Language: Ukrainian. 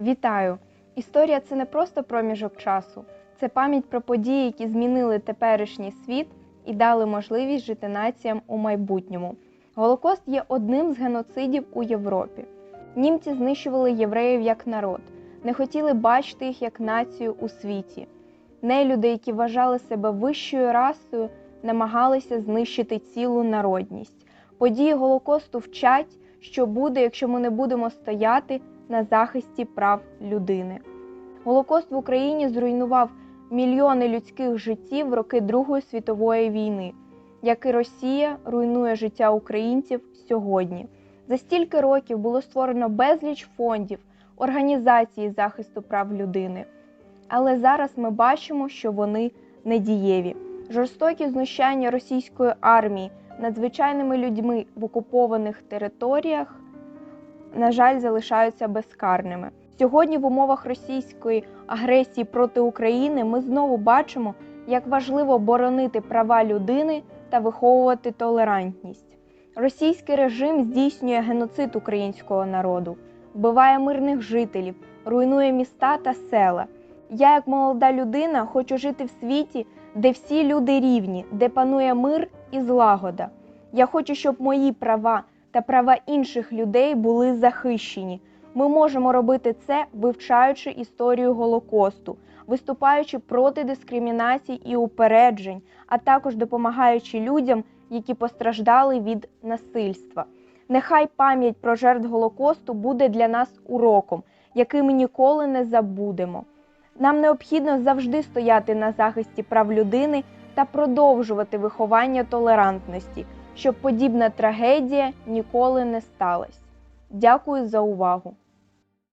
Вітаю! Історія це не просто проміжок часу, це пам'ять про події, які змінили теперішній світ і дали можливість жити націям у майбутньому. Голокост є одним з геноцидів у Європі. Німці знищували євреїв як народ, не хотіли бачити їх як націю у світі. Нелюди, які вважали себе вищою расою, намагалися знищити цілу народність. Події Голокосту вчать, що буде, якщо ми не будемо стояти на захисті прав людини. Голокост в Україні зруйнував мільйони людських життів в роки Другої світової війни, як і Росія руйнує життя українців сьогодні. За стільки років було створено безліч фондів, організацій захисту прав людини. Але зараз ми бачимо, що вони недієві. Жорстокі знущання російської армії над звичайними людьми в окупованих територіях на жаль, залишаються безкарними. Сьогодні в умовах російської агресії проти України ми знову бачимо, як важливо боронити права людини та виховувати толерантність. Російський режим здійснює геноцид українського народу, вбиває мирних жителів, руйнує міста та села. Я, як молода людина, хочу жити в світі, де всі люди рівні, де панує мир і злагода. Я хочу, щоб мої права та права інших людей були захищені. Ми можемо робити це, вивчаючи історію Голокосту, виступаючи проти дискримінацій і упереджень, а також допомагаючи людям, які постраждали від насильства. Нехай пам'ять про жертв Голокосту буде для нас уроком, який ми ніколи не забудемо. Нам необхідно завжди стояти на захисті прав людини та продовжувати виховання толерантності, щоб подібна трагедія ніколи не сталася. Дякую за увагу!